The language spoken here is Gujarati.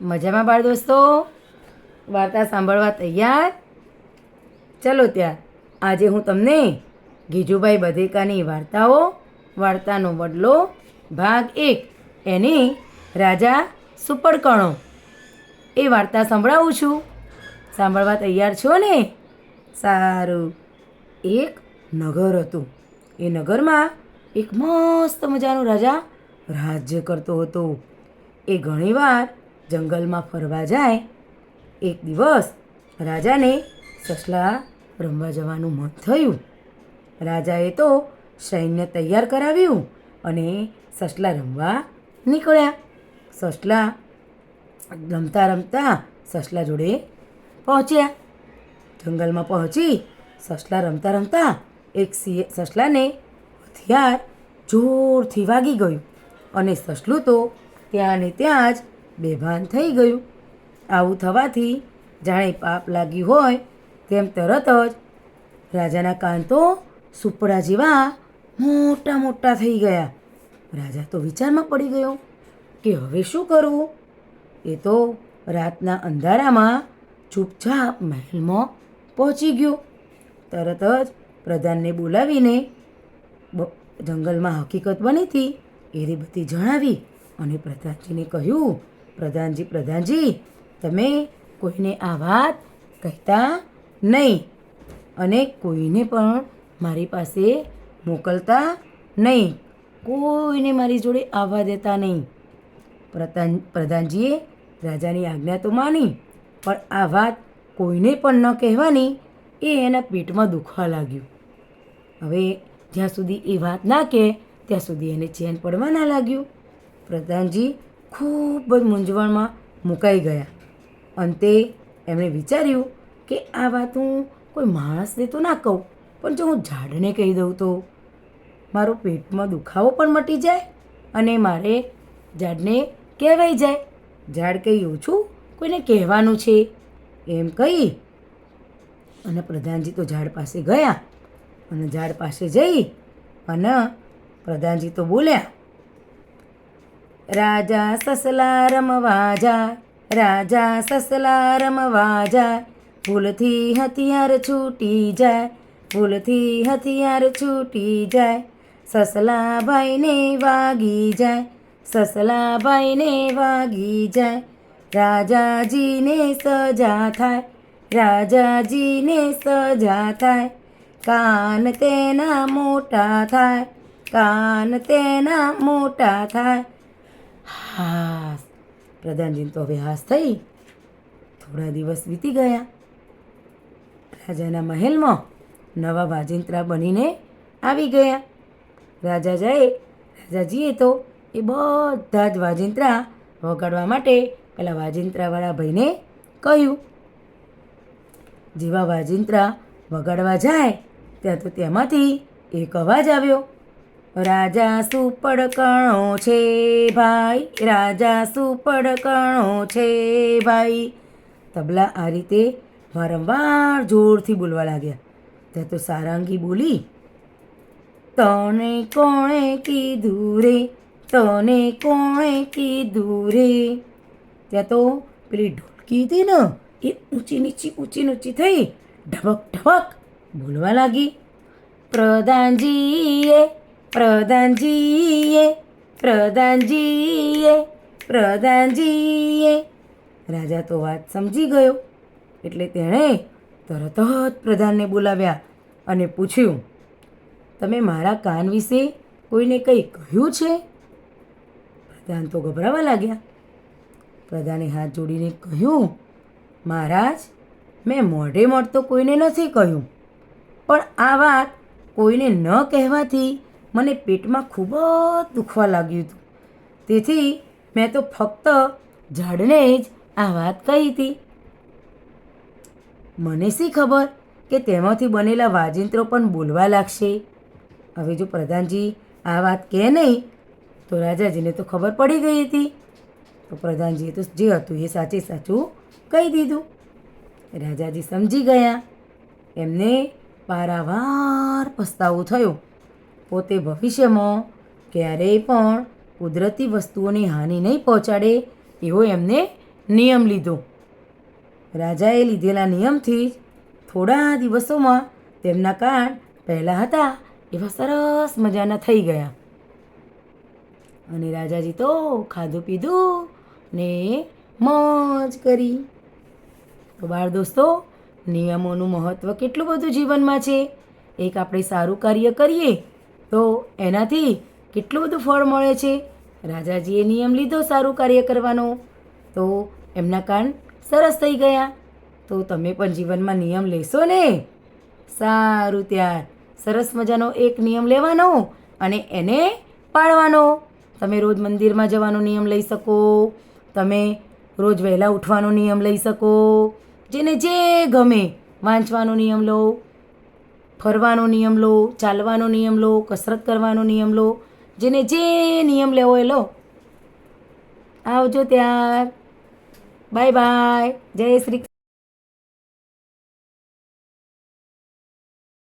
મજામાં બાળ દોસ્તો? વાર્તા સાંભળવા તૈયાર? ચલો ત્યાં. આજે હું તમને ગીજુભાઈ બધેકાની વાર્તાઓ, વાર્તાનો બદલો, ભાગ એક, એની રાજા સુપડકણો. એ વાર્તા સંભળાવું છું. સાંભળવા તૈયાર છો ને? સારું. એક નગર હતું. એ નગરમાં એક મસ્ત મજાનો રાજા રાજ્ય કરતો હતો. એ ઘણીવાર જંગલમાં ફરવા જાય, એક દિવસ રાજાને સસલા રમવા જવાનું મન થયું. રાજાએ તો સૈન્ય તૈયાર કરાવ્યું અને સસલા રમવા નીકળ્યા. સસલા રમતા રમતા સસલા જોડે પહોંચ્યા. જંગલમાં પહોંચી સસલા રમતા રમતા એક સિંહ સસલાને હથિયાર જોરથી વાગી ગયું અને સસલું તો ત્યાં ને ત્યાં જ બેભાન થઈ ગયું. આવું થવાથી જાણે પાપ લાગ્યું હોય તેમ તરત જ રાજાના કાન તો સુપડા જેવા મોટા મોટા થઈ ગયા. રાજા તો વિચારમાં પડી ગયો કે હવે શું કરવું? એ તો રાતના અંધારામાં ચૂપચાપ મહેલમાં પહોંચી ગયો. તરત જ પ્રધાનને બોલાવીને જંગલમાં હકીકત બની હતી એ બધી જણાવી અને પ્રધાનજીને કહ્યું પ્રધાનજી પ્રધાનજી, તમે કોઈને આ વાત કહેતા નહીં અને કોઈને પણ મારી પાસે મોકલતા નહીં. કોઈને મારી જોડે આવવા દેતા નહીં. પ્રધાન, પ્રધાનજીએ રાજાની આજ્ઞા તો માની, પણ આ વાત કોઈને પણ ન કહેવાની એ એના પેટમાં દુખવા લાગ્યું. હવે જ્યાં સુધી એ વાત ના કહે, ત્યાં સુધી એને ચેન પડવા ના લાગ્યું. પ્રધાનજી ખૂબ જ મૂંઝવણમાં મુકાઈ ગયા. અંતે એમણે વિચાર્યું કે આ વાત હું કોઈ માણસને તો ના કહું, પણ જો હું ઝાડને કહી દઉં તો મારો પેટમાં દુખાવો પણ મટી જાય અને મારે ઝાડને કહેવાઈ જાય. ઝાડ કંઈ ઓછું કોઈને કહેવાનું છે એમ કહી અને પ્રધાનજી તો ઝાડ પાસે ગયા અને ઝાડ પાસે જઈ અને પ્રધાનજી તો બોલ્યા રાજા સસલા રમવા રાજા સસલા રમવા જાય ભૂલથી હથિયાર છૂટી જાય ભૂલથી હથિયાર છૂટી જાય સસલા ભાઈને વાગી જાય સસલા ભાઈને વાગી જાય રાજાજીને સજા થાય રાજાજીને સજા થાય કાન તેના મોટા થાય કાન તેના મોટા થાય હાસ. પ્રધાનજીને તો હવે હાસ થઈ. થોડા દિવસ વીતી ગયા. રાજાના મહેલમાં નવા વાજિંત્રા બનીને આવી ગયા. રાજા જાય રાજાજીએ તો એ બધા જ વાજિંત્રા વગાડવા માટે પેલા વાજિંત્રાવાળા ભાઈને કહ્યું, જેવા વાજિંત્રા વગાડવા જાય, ત્યાં તો તેમાંથી એક અવાજ આવ્યો. રાજા સુપડ કણો છે ભાઈ, રાજા સુપડ કણો છે ભાઈ. તબલા આ રીતે વારંવાર જોરથી બોલવા લાગ્યા. ત્યાં તો સારાંગી બોલી, તને કોણે કીધું રે? તને કોણે કીધું રે? ત્યાં તો પેલી ઢોલકી હતી ને, એ ઊંચી નીચી ઊંચી નીચી થઈ ઢબક ઢબક બોલવા લાગી. પ્રધાનજીએ પ્રધાનજીએ પ્રધાનજીએ પ્રધાનજીએ રાજા તો વાત સમજી ગયો. એટલે તેણે તરત જ પ્રધાનને બોલાવ્યા અને પૂછ્યું, તમે મારા કાન વિશે કોઈને કંઈ કહ્યું છે? પ્રધાન તો ગભરાવા લાગ્યા. પ્રધાને હાથ જોડીને કહ્યું, મહારાજ, મેં મોઢે મોઢ તો કોઈને નથી કહ્યું, પણ આ વાત કોઈને ન કહેવાથી મને પેટમાં ખૂબ જ દુખવા લાગ્યું હતું. તેથી મેં તો ફક્ત ઝાડને જ આ વાત કહી હતી. મને શી ખબર કે તેમાંથી બનેલા વાજિંત્રો પણ બોલવા લાગશે? હવે જો પ્રધાનજી આ વાત કહે નહીં, તો રાજાજીને તો ખબર પડી ગઈ હતી. તો પ્રધાનજીએ તો જે હતું એ સાચે સાચું કહી દીધું. રાજાજી સમજી ગયા. એમને પારાવાર પસ્તાવો થયો. પોતે ભવિષ્યમાં ક્યારેય પણ કુદરતી વસ્તુઓની હાનિ નહીં પહોંચાડે એવો એમને નિયમ લીધો. રાજાએ લીધેલા નિયમથી જ થોડા દિવસોમાં તેમના કાન પહેલાં હતા એવા સરસ મજાના થઈ ગયા. અને રાજાજી તો ખાધું પીધું ને મોજ કરી. તો બાળ દોસ્તો, નિયમોનું મહત્ત્વ કેટલું બધું જીવનમાં છે? એક આપણે સારું કાર્ય કરીએ તો એનાથી કેટલું બધું ફળ મળે છે? રાજાજીએ નિયમ લીધો સારું કાર્ય કરવાનો. તો એમના કાન સરસ થઈ ગયા. તો તમે પણ જીવનમાં નિયમ લેશો ને? સારું ત્યાર સરસ મજાનો એક નિયમ લેવાનો અને એને પાળવાનો. તમે રોજ મંદિરમાં જવાનો નિયમ લઈ શકો. તમે રોજ વહેલા ઉઠવાનો નિયમ લઈ શકો. જેને જે ગમે વાંચવાનો નિયમ લો. ફરવાનો નિયમ લો, ચાલવાનો નિયમ લો, કસરત કરવાનો નિયમ લો, જેને જે નિયમ લેવો એ લો. આવજો ત્યાર. Bye bye. જય શ્રી